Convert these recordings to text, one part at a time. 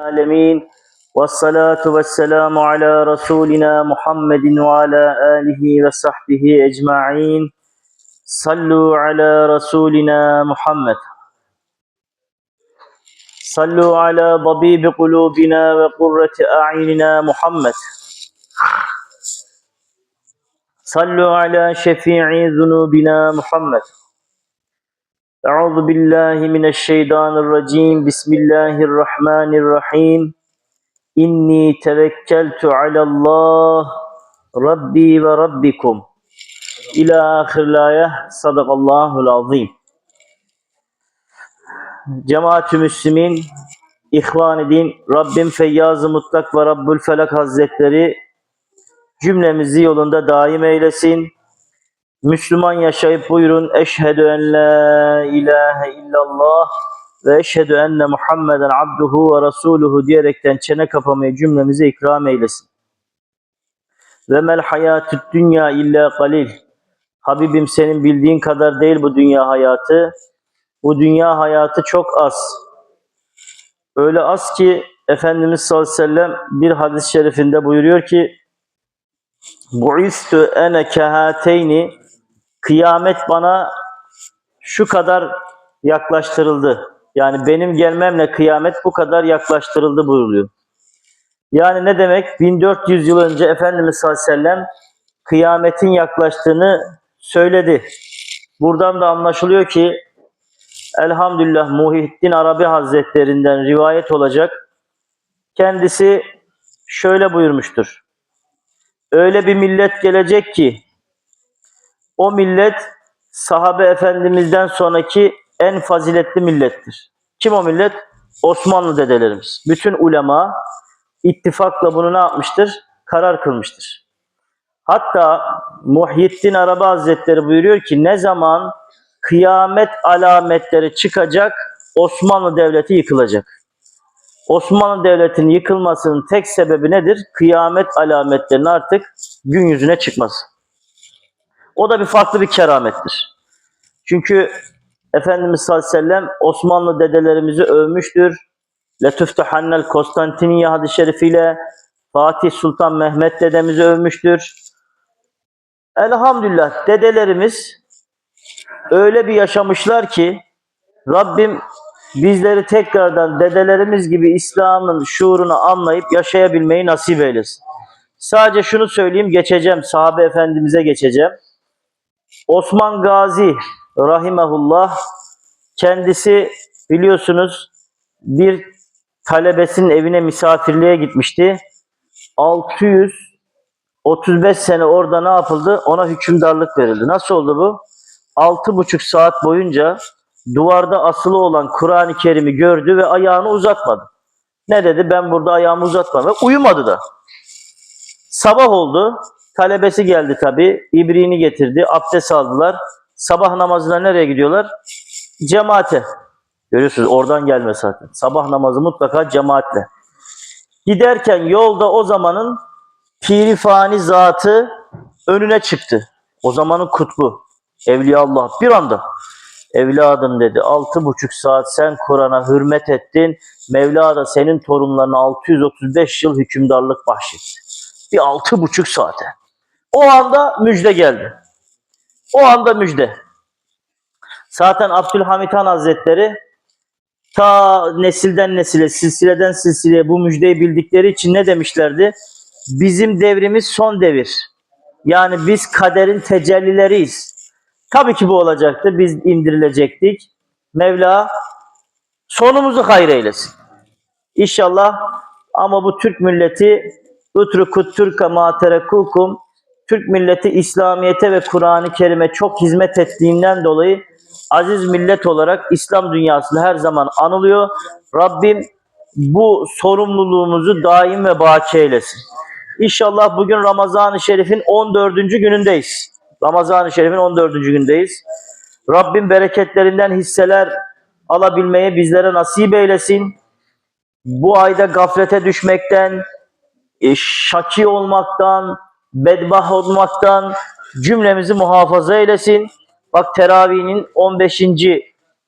العالمين والصلاة والسلام على رسولنا محمد وعلى آله وصحبه أجمعين. صلوا على رسولنا محمد. صلوا على طبيب قلوبنا وقرة أعيننا محمد. صلوا على شفيع ذنوبنا محمد. أعوذ بالله من الشيطان الرجيم بسم الله الرحمن الرحيم إني توكلت على الله ربي وربكم إلى آخر الآية صدق الله العظيم Cemaat-ü Müslümin, İhvan din, Rabbim Feyyaz-ı Mutlak ve Rabbül Felak Hazretleri cümlemizi yolunda daim eylesin. Müslüman yaşayıp buyurun eşhedü en la ilahe illallah ve eşhedü enne Muhammeden abduhu ve rasuluhu diyerekten çene kapamayı cümlemize ikram eylesin. Ve mel hayatü dünya illa kalil. Habibim senin bildiğin kadar değil bu dünya hayatı. Bu dünya hayatı çok az. Öyle az ki Efendimiz sallallahu aleyhi ve sellem bir hadis-i şerifinde buyuruyor ki Bu'istu ene kehateyni kıyamet bana şu kadar yaklaştırıldı. Yani benim gelmemle kıyamet bu kadar yaklaştırıldı buyuruyor. Yani ne demek? 1400 yıl önce Efendimiz sallallahu aleyhi ve sellem kıyametin yaklaştığını söyledi. Buradan da anlaşılıyor ki Elhamdülillah Muhyiddin Arabi Hazretlerinden rivayet olacak. Kendisi şöyle buyurmuştur. Öyle bir millet gelecek ki o millet sahabe efendimizden sonraki en faziletli millettir. Kim o millet? Osmanlı dedelerimiz. Bütün ulema ittifakla bunu ne yapmıştır? Karar kılmıştır. Hatta Muhyiddin Arabi Hazretleri buyuruyor ki ne zaman kıyamet alametleri çıkacak Osmanlı Devleti yıkılacak. Osmanlı Devleti'nin yıkılmasının tek sebebi nedir? Kıyamet alametlerinin artık gün yüzüne çıkması. O da bir farklı bir keramettir. Çünkü Efendimiz sallallahu aleyhi ve sellem Osmanlı dedelerimizi övmüştür. Letüftehannel Konstantiniye hadis-i şerifiyle Fatih Sultan Mehmet dedemizi övmüştür. Elhamdülillah dedelerimiz öyle bir yaşamışlar ki Rabbim bizleri tekrardan dedelerimiz gibi İslam'ın şuurunu anlayıp yaşayabilmeyi nasip eylesin. Sadece şunu söyleyeyim geçeceğim sahabe efendimize geçeceğim. Osman Gazi rahimehullah kendisi biliyorsunuz bir talebesinin evine misafirliğe gitmişti. 635 sene orada ne yapıldı? Ona hükümdarlık verildi. Nasıl oldu bu? 6,5 saat boyunca duvarda asılı olan Kur'an-ı Kerim'i gördü ve ayağını uzatmadı. Ne dedi? Ben burada ayağımı uzatmadım. Ve uyumadı da. Sabah oldu. Talebesi geldi tabi. İbriğini getirdi. Abdest aldılar. Sabah namazına nereye gidiyorlar? Cemaate. Görüyorsunuz oradan gelme zaten. Sabah namazı mutlaka cemaatle. Giderken yolda o zamanın piri fani zatı önüne çıktı. O zamanın kutbu. Evliya Allah bir anda. Evladım dedi altı buçuk saat sen Kur'an'a hürmet ettin. Mevla da senin torunlarına 635 yıl hükümdarlık bahşetti. Bir altı buçuk saate. O anda müjde geldi. O anda müjde. Zaten Abdülhamit Han Hazretleri ta nesilden nesile, silsileden silsileye bu müjdeyi bildikleri için ne demişlerdi? Bizim devrimiz son devir. Yani biz kaderin tecellileriyiz. Tabii ki bu olacaktı. Biz indirilecektik. Mevla sonumuzu hayır eylesin. İnşallah ama bu Türk milleti utrukut türke ma terekukum Türk milleti İslamiyete ve Kur'an-ı Kerim'e çok hizmet ettiğinden dolayı aziz millet olarak İslam dünyasında her zaman anılıyor. Rabbim bu sorumluluğumuzu daim ve baki eylesin. İnşallah bugün Ramazan-ı Şerif'in 14. günündeyiz. Ramazan-ı Şerif'in 14. gündeyiz. Rabbim bereketlerinden hisseler alabilmeyi bizlere nasip eylesin. Bu ayda gaflete düşmekten, e, şaki olmaktan, bedbah olmaktan cümlemizi muhafaza eylesin. Bak teravihinin 15.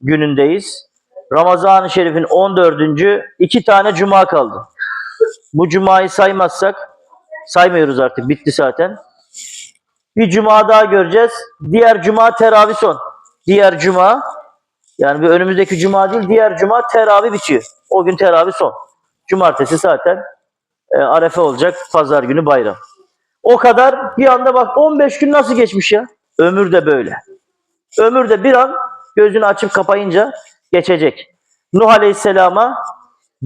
günündeyiz. Ramazan-ı Şerif'in 14. iki tane cuma kaldı. Bu cumayı saymazsak saymıyoruz artık bitti zaten. Bir cuma daha göreceğiz. Diğer cuma teravih son. Diğer cuma yani bir önümüzdeki cuma değil diğer cuma teravih bitiyor. O gün teravih son. Cumartesi zaten e, arefe olacak. Pazar günü bayram. O kadar bir anda bak 15 gün nasıl geçmiş ya. Ömür de böyle. Ömür de bir an gözünü açıp kapayınca geçecek. Nuh Aleyhisselam'a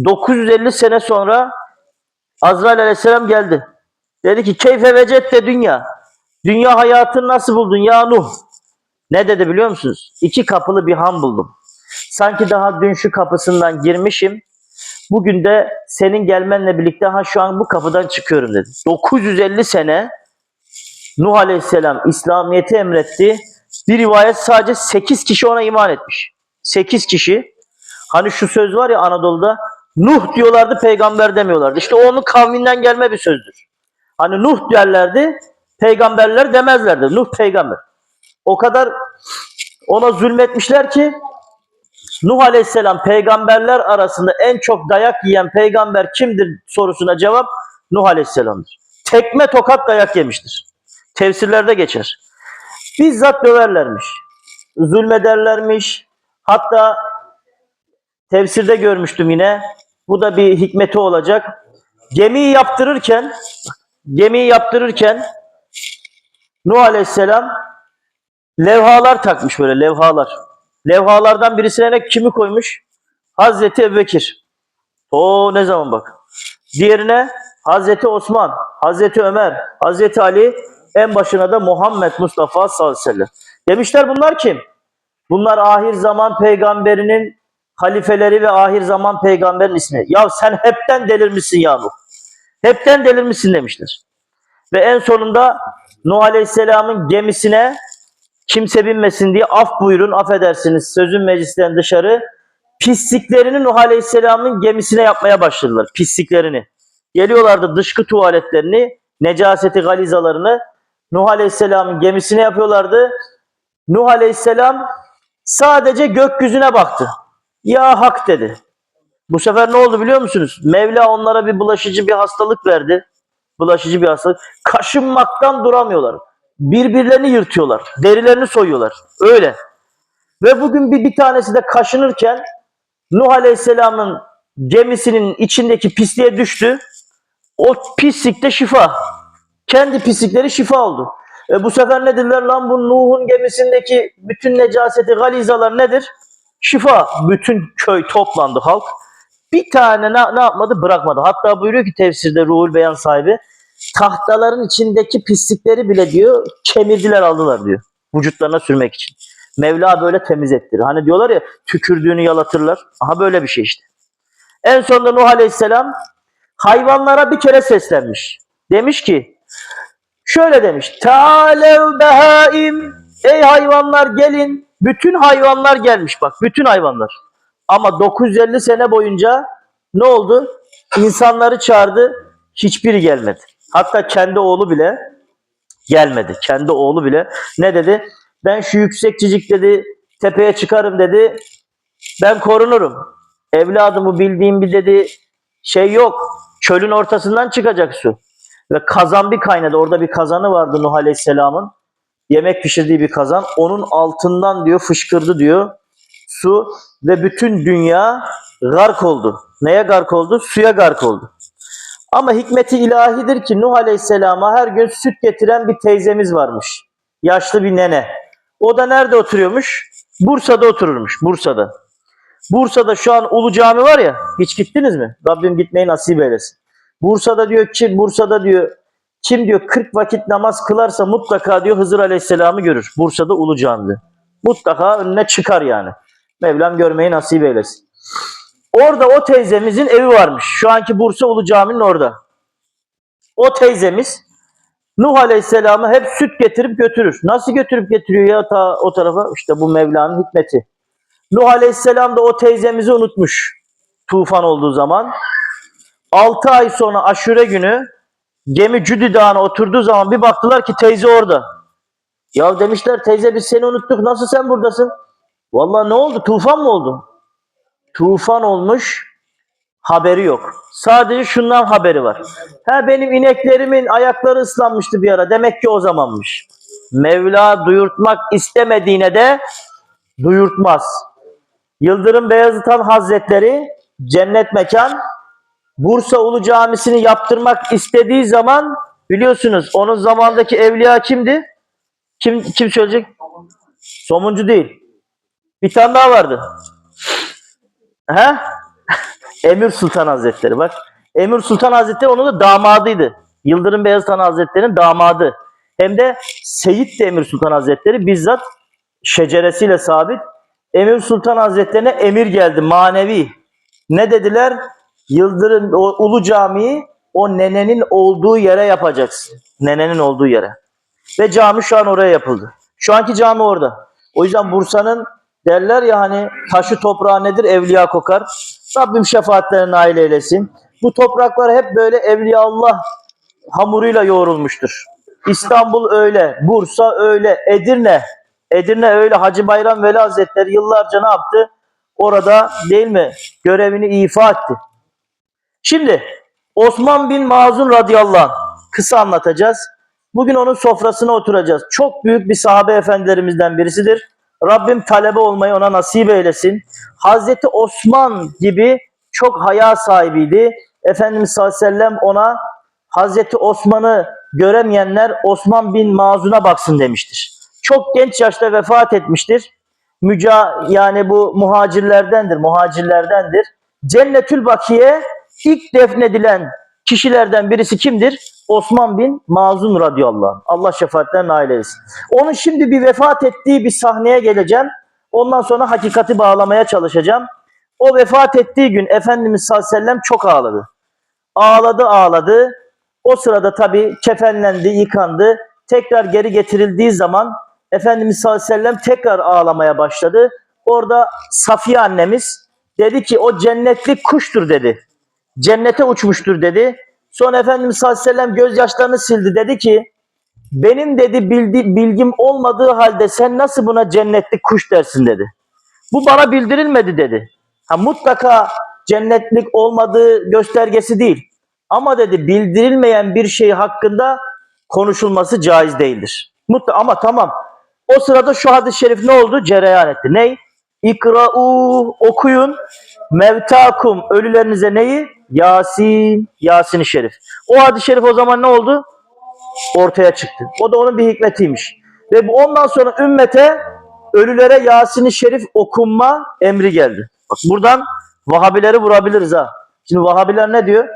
950 sene sonra Azrail Aleyhisselam geldi. Dedi ki keyfe vecette dünya. Dünya hayatını nasıl buldun ya Nuh? Ne dedi biliyor musunuz? İki kapılı bir han buldum. Sanki daha dün şu kapısından girmişim. Bugün de senin gelmenle birlikte ha şu an bu kapıdan çıkıyorum dedi. 950 sene Nuh Aleyhisselam İslamiyet'i emretti. Bir rivayet sadece 8 kişi ona iman etmiş. 8 kişi. Hani şu söz var ya Anadolu'da Nuh diyorlardı peygamber demiyorlardı. İşte onun kavminden gelme bir sözdür. Hani Nuh derlerdi peygamberler demezlerdi. Nuh peygamber. O kadar ona zulmetmişler ki Nuh Aleyhisselam peygamberler arasında en çok dayak yiyen peygamber kimdir sorusuna cevap Nuh Aleyhisselam'dır. Tekme tokat dayak yemiştir. Tefsirlerde geçer. Bizzat döverlermiş. Zulmederlermiş. Hatta tefsirde görmüştüm yine. Bu da bir hikmeti olacak. Gemiyi yaptırırken gemiyi yaptırırken Nuh Aleyhisselam levhalar takmış böyle levhalar. Levhalardan birisine ne kimi koymuş? Hazreti Ebubekir. O ne zaman bak. Diğerine Hazreti Osman, Hazreti Ömer, Hazreti Ali, en başına da Muhammed Mustafa sallallahu aleyhi ve sellem. Demişler bunlar kim? Bunlar ahir zaman peygamberinin halifeleri ve ahir zaman peygamberin ismi. Ya sen hepten delirmişsin ya Nuh. Hepten delirmişsin demişler. Ve en sonunda Nuh Aleyhisselam'ın gemisine kimse binmesin diye af buyurun, affedersiniz sözün meclisten dışarı pisliklerini Nuh Aleyhisselam'ın gemisine yapmaya başladılar. Pisliklerini. Geliyorlardı dışkı tuvaletlerini, necaseti galizalarını Nuh Aleyhisselam'ın gemisine yapıyorlardı. Nuh Aleyhisselam sadece gökyüzüne baktı. Ya hak dedi. Bu sefer ne oldu biliyor musunuz? Mevla onlara bir bulaşıcı bir hastalık verdi. Bulaşıcı bir hastalık. Kaşınmaktan duramıyorlar. Birbirlerini yırtıyorlar. Derilerini soyuyorlar. Öyle. Ve bugün bir, bir tanesi de kaşınırken Nuh Aleyhisselam'ın gemisinin içindeki pisliğe düştü. O pislikte şifa. Kendi pislikleri şifa oldu. E bu sefer ne dediler lan bu Nuh'un gemisindeki bütün necaseti, galizalar nedir? Şifa. Bütün köy toplandı halk. Bir tane ne, ne yapmadı? Bırakmadı. Hatta buyuruyor ki tefsirde Ruhul Beyan sahibi tahtaların içindeki pislikleri bile diyor kemirdiler aldılar diyor. Vücutlarına sürmek için. Mevla böyle temiz ettirir. Hani diyorlar ya tükürdüğünü yalatırlar. Aha böyle bir şey işte. En sonunda Nuh Aleyhisselam hayvanlara bir kere seslenmiş. Demiş ki şöyle demiş. Ta'alev behaim Ey hayvanlar gelin. Bütün hayvanlar gelmiş bak. Bütün hayvanlar. Ama 950 sene boyunca ne oldu? İnsanları çağırdı. Hiçbiri gelmedi. Hatta kendi oğlu bile gelmedi. Kendi oğlu bile ne dedi? Ben şu yüksekçicik dedi tepeye çıkarım dedi. Ben korunurum. Evladımı bildiğim bir dedi şey yok. Çölün ortasından çıkacak su. Ve kazan bir kaynadı. Orada bir kazanı vardı Nuh Aleyhisselam'ın. Yemek pişirdiği bir kazan. Onun altından diyor fışkırdı diyor su ve bütün dünya gark oldu. Neye gark oldu? Suya gark oldu. Ama hikmeti ilahidir ki Nuh Aleyhisselam'a her gün süt getiren bir teyzemiz varmış. Yaşlı bir nene. O da nerede oturuyormuş? Bursa'da otururmuş. Bursa'da. Bursa'da şu an Ulu Cami var ya. Hiç gittiniz mi? Rabbim gitmeyi nasip eylesin. Bursa'da diyor ki Bursa'da diyor kim diyor 40 vakit namaz kılarsa mutlaka diyor Hızır Aleyhisselam'ı görür. Bursa'da Ulu Cami'de. Mutlaka önüne çıkar yani. Mevlam görmeyi nasip eylesin. Orada o teyzemizin evi varmış. Şu anki Bursa Ulu Cami'nin orada. O teyzemiz Nuh Aleyhisselam'a hep süt getirip götürür. Nasıl götürüp getiriyor ya ta o tarafa? İşte bu Mevla'nın hikmeti. Nuh Aleyhisselam da o teyzemizi unutmuş. Tufan olduğu zaman. 6 ay sonra aşure günü gemi Cüdi Dağı'na oturduğu zaman bir baktılar ki teyze orada. Ya demişler teyze biz seni unuttuk nasıl sen buradasın? Vallahi ne oldu? Tufan mı oldu? Tufan olmuş haberi yok. Sadece şundan haberi var. Ha benim ineklerimin ayakları ıslanmıştı bir ara. Demek ki o zamanmış. Mevla duyurtmak istemediğine de duyurtmaz. Yıldırım Beyazıtan Hazretleri cennet mekan Bursa Ulu Camisi'ni yaptırmak istediği zaman biliyorsunuz onun zamandaki evliya kimdi? Kim kim söyleyecek? Somuncu değil. Bir tane daha vardı. He? Emir Sultan Hazretleri bak. Emir Sultan Hazretleri onun da damadıydı. Yıldırım Beyazıtan Hazretleri'nin damadı. Hem de Seyit de Emir Sultan Hazretleri bizzat şeceresiyle sabit. Emir Sultan Hazretlerine emir geldi manevi. Ne dediler? Yıldırım o Ulu Camii'yi o nenenin olduğu yere yapacaksın. Nenenin olduğu yere. Ve cami şu an oraya yapıldı. Şu anki cami orada. O yüzden Bursa'nın derler ya hani taşı toprağı nedir? Evliya kokar. Rabbim şefaatlerine nail eylesin. Bu topraklar hep böyle evliya Allah hamuruyla yoğrulmuştur. İstanbul öyle, Bursa öyle, Edirne. Edirne öyle. Hacı Bayram Veli Hazretleri yıllarca ne yaptı? Orada değil mi? Görevini ifa etti. Şimdi Osman bin Mazun radıyallahu anh kısa anlatacağız. Bugün onun sofrasına oturacağız. Çok büyük bir sahabe efendilerimizden birisidir. Rabbim talebe olmayı ona nasip eylesin. Hazreti Osman gibi çok haya sahibiydi. Efendimiz sallallahu aleyhi ve sellem ona Hazreti Osman'ı göremeyenler Osman bin Mazun'a baksın demiştir. Çok genç yaşta vefat etmiştir. Müca yani bu muhacirlerdendir, muhacirlerdendir. Cennetül Bakiye ilk defnedilen kişilerden birisi kimdir? Osman bin Mazun radıyallahu anh. Allah şefaatlerine nail eylesin. Onun şimdi bir vefat ettiği bir sahneye geleceğim. Ondan sonra hakikati bağlamaya çalışacağım. O vefat ettiği gün Efendimiz sallallahu aleyhi ve sellem çok ağladı. Ağladı ağladı. O sırada tabii kefenlendi, yıkandı. Tekrar geri getirildiği zaman Efendimiz sallallahu aleyhi ve sellem tekrar ağlamaya başladı. Orada Safiye annemiz dedi ki o cennetlik kuştur dedi. Cennete uçmuştur dedi. Sonra Efendimiz sallallahu aleyhi ve sellem gözyaşlarını sildi. Dedi ki benim dedi bildi, bilgim olmadığı halde sen nasıl buna cennetlik kuş dersin dedi. Bu bana bildirilmedi dedi. Ha, mutlaka cennetlik olmadığı göstergesi değil. Ama dedi bildirilmeyen bir şey hakkında konuşulması caiz değildir. Mutlu ama tamam. O sırada şu hadis-i şerif ne oldu? Cereyan etti. Ney? İkra'u okuyun. Mevtakum ölülerinize neyi? Yasin. Yasin-i şerif. O hadis-i şerif o zaman ne oldu? Ortaya çıktı. O da onun bir hikmetiymiş. Ve bu ondan sonra ümmete ölülere Yasin-i şerif okunma emri geldi. Bak buradan Vahabileri vurabiliriz ha. Şimdi Vahabiler ne diyor?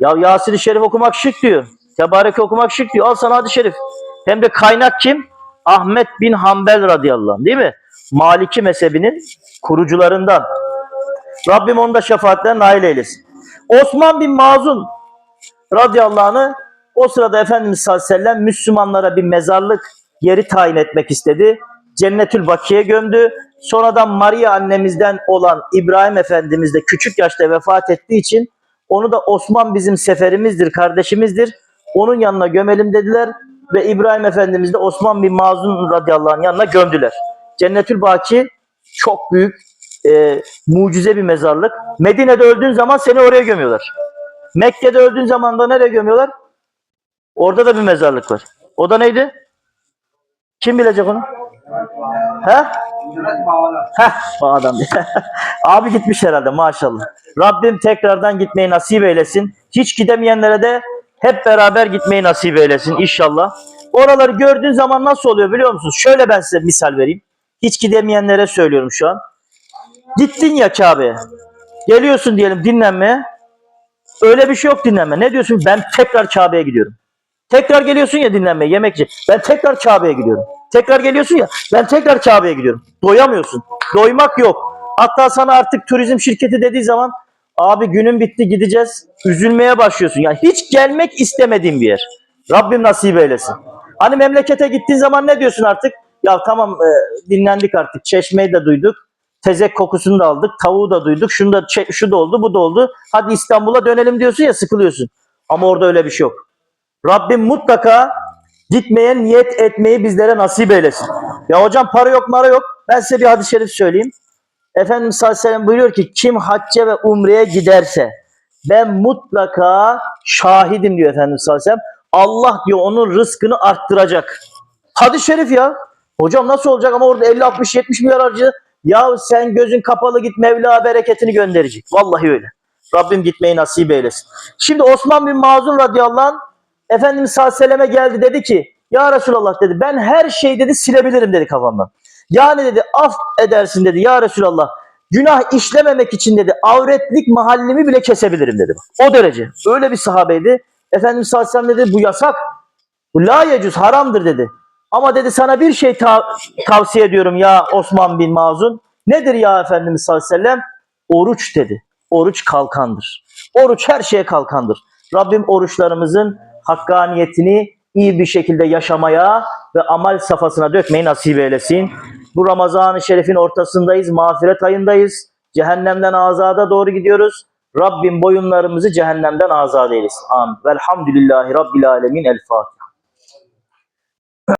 Ya Yasin-i Şerif okumak şık diyor. Tebarek okumak şık diyor. Al sana hadis-i şerif. Hem de kaynak kim? Ahmet bin Hanbel radıyallahu anh değil mi? Maliki mezhebinin kurucularından. Rabbim onu da şefaatlerine nail eylesin. Osman bin Mazun radıyallahu anh'ı o sırada Efendimiz sallallahu aleyhi ve sellem Müslümanlara bir mezarlık yeri tayin etmek istedi. Cennetül Baki'ye gömdü. Sonradan Maria annemizden olan İbrahim Efendimiz de küçük yaşta vefat ettiği için onu da Osman bizim seferimizdir, kardeşimizdir. Onun yanına gömelim dediler ve İbrahim Efendimiz de Osman bin Mazun radıyallahu anh yanına gömdüler. Cennetül Baki çok büyük e, mucize bir mezarlık. Medine'de öldüğün zaman seni oraya gömüyorlar. Mekke'de öldüğün zaman da nereye gömüyorlar? Orada da bir mezarlık var. O da neydi? Kim bilecek onu? He? Heh, adam. Abi gitmiş herhalde maşallah. Rabbim tekrardan gitmeyi nasip eylesin. Hiç gidemeyenlere de hep beraber gitmeyi nasip eylesin inşallah. Oraları gördüğün zaman nasıl oluyor biliyor musunuz? Şöyle ben size misal vereyim. Hiç gidemeyenlere söylüyorum şu an. Gittin ya Kabe'ye. Geliyorsun diyelim dinlenmeye. Öyle bir şey yok dinlenme. Ne diyorsun? Ben tekrar Kabe'ye gidiyorum. Tekrar geliyorsun ya dinlenmeye yemekçi. Ben tekrar Kabe'ye gidiyorum. Tekrar geliyorsun ya ben tekrar Kabe'ye gidiyorum. Doyamıyorsun. Doymak yok. Hatta sana artık turizm şirketi dediği zaman abi günün bitti gideceğiz. Üzülmeye başlıyorsun. Yani hiç gelmek istemediğin bir yer. Rabbim nasip eylesin. Hani memlekete gittiğin zaman ne diyorsun artık? Ya tamam e, dinlendik artık. Çeşmeyi de duyduk. Tezek kokusunu da aldık. Tavuğu da duyduk. Şunu da, şu da oldu bu da oldu. Hadi İstanbul'a dönelim diyorsun ya sıkılıyorsun. Ama orada öyle bir şey yok. Rabbim mutlaka gitmeye niyet etmeyi bizlere nasip eylesin. Ya hocam para yok mara yok. Ben size bir hadis-i şerif söyleyeyim. Efendimiz sallallahu aleyhi ve sellem buyuruyor ki kim hacca ve umreye giderse ben mutlaka şahidim diyor Efendimiz sallallahu aleyhi ve sellem. Allah diyor onun rızkını arttıracak. Hadis-i şerif ya. Hocam nasıl olacak ama orada 50 60 70 milyar harcı. Ya sen gözün kapalı git Mevla bereketini gönderecek. Vallahi öyle. Rabbim gitmeyi nasip eylesin. Şimdi Osman bin Mazun radıyallahu anh Efendimiz sallallahu aleyhi ve selleme geldi dedi ki ya Resulallah dedi ben her şeyi dedi silebilirim dedi kafamdan. Yani dedi af edersin dedi ya Resulallah. Günah işlememek için dedi avretlik mahallimi bile kesebilirim dedi. O derece. Öyle bir sahabeydi. Efendimiz sallallahu aleyhi ve sellem dedi bu yasak. Bu la yecüz haramdır dedi. Ama dedi sana bir şey ta- tavsiye ediyorum ya Osman bin Mazun. Nedir ya Efendimiz sallallahu aleyhi ve sellem? Oruç dedi. Oruç kalkandır. Oruç her şeye kalkandır. Rabbim oruçlarımızın hakkaniyetini iyi bir şekilde yaşamaya ve amel safhasına dökmeyi nasip eylesin. Bu Ramazan-ı Şerif'in ortasındayız, mağfiret ayındayız. Cehennemden azada doğru gidiyoruz. Rabbim boyunlarımızı cehennemden azad eylesin. Amin. Velhamdülillahi Rabbil Alemin. El Fatiha.